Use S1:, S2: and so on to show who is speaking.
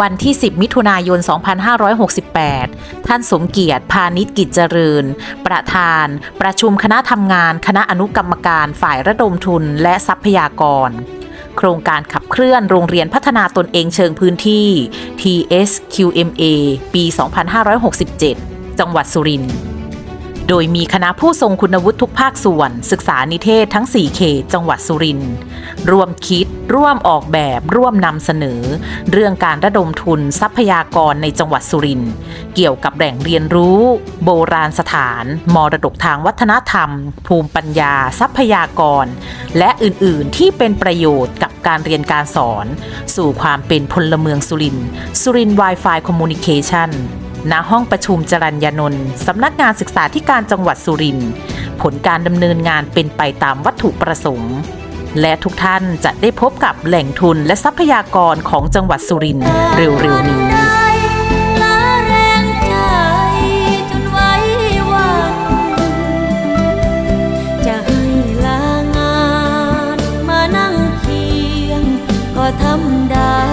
S1: วันที่ 10 มิถุนายน 2568 ท่านสมเกียรติพาณิชกิจเจริญ ประธาน ประชุมคณะทำงาน คณะอนุกรรมการฝ่ายระดมทุนและทรัพยากร โครงการขับเคลื่อนโรงเรียนพัฒนาตนเองเชิงพื้นที่ TSQMA ปี 2567 จังหวัดสุรินทร์ โดยมีคณะผู้ทรงคุณวุฒิทุกภาคส่วน ศึกษานิเทศทั้ง 4 เขตจังหวัดสุรินทร์ร่วมคิด ร่วมออกแบบ ร่วมนำเสนอ เรื่องการระดมทุนทรัพยากรในจังหวัดสุรินทร์เกี่ยวกับแหล่งเรียนรู้ โบราณสถาน มรดกทางวัฒนธรรม ภูมิปัญญา ทรัพยากร และอื่นๆที่เป็นประโยชน์กับการเรียนการสอน สู่ความเป็นพลเมืองสุรินทร์สุรินทร์ Wi-Fi Communication ณห้องประชุมจรัญญนนท์สำนักงานศึกษาธิการจังหวัดสุรินทร์ผลการดำเนินงานเป็นไปตามวัตถุประสงค์ และทุกท่านจะได้พบกับแหล่งทุนและทรัพยากรของจังหวัดสุรินทร์เร็วๆนี้ทำได้